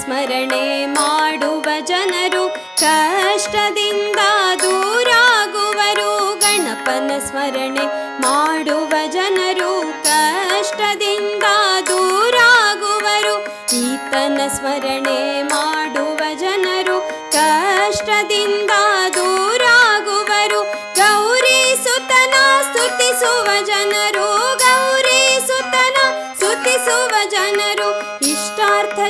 ಸ್ಮರಣೆ ಮಾಡುವ ಜನರು ಕಷ್ಟದಿಂದ ದೂರಾಗುವರು ಗಣಪನ ಸ್ಮರಣೆ ಮಾಡುವ ಜನರು ಕಷ್ಟದಿಂದ ದೂರಾಗುವರು ಈತನ ಸ್ಮರಣೆ ಮಾಡುವ ಜನರು ಕಷ್ಟದಿಂದ ದೂರಾಗುವರು ಗೌರಿ ಸುತನ ಸ್ತುತಿಸುವ ಜನರು ಗೌರಿ ಸುತನ ಸ್ತುತಿಸುವ ಜನರು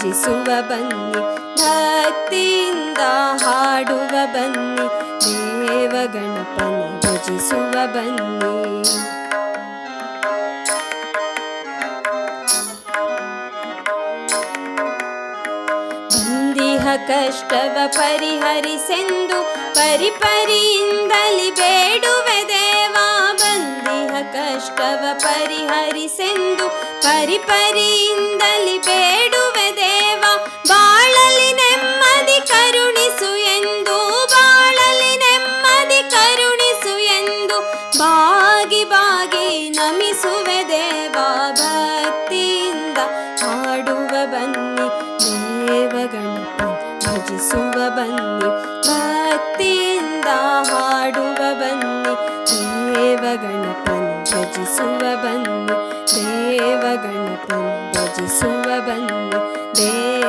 ಭಜಿಸುವ ಬನ್ನಿ ಭಕ್ತಿಯಿಂದ ಹಾಡುವ ಬನ್ನಿ ದೇವ ಗಣಪನ ಭಜಿಸುವ ಬನ್ನಿ ಬಂದಿಹ ಕಷ್ಟವ ಪರಿಹರಿಸೆಂದು ಪರಿಪರಿಯಿಂದಲಿ ಬೇಡುವೆ ದೇವಾ ಬಂದಿಹ ಕಷ್ಟವ ಪರಿಹರಿಸೆಂದು ಪರಿಪರಿಯಿಂದಲಿ ಬೇ बन् भ गणपं गजस बन् देव गणप ಭಜಿಸುವ ಬನ್ನಿ दे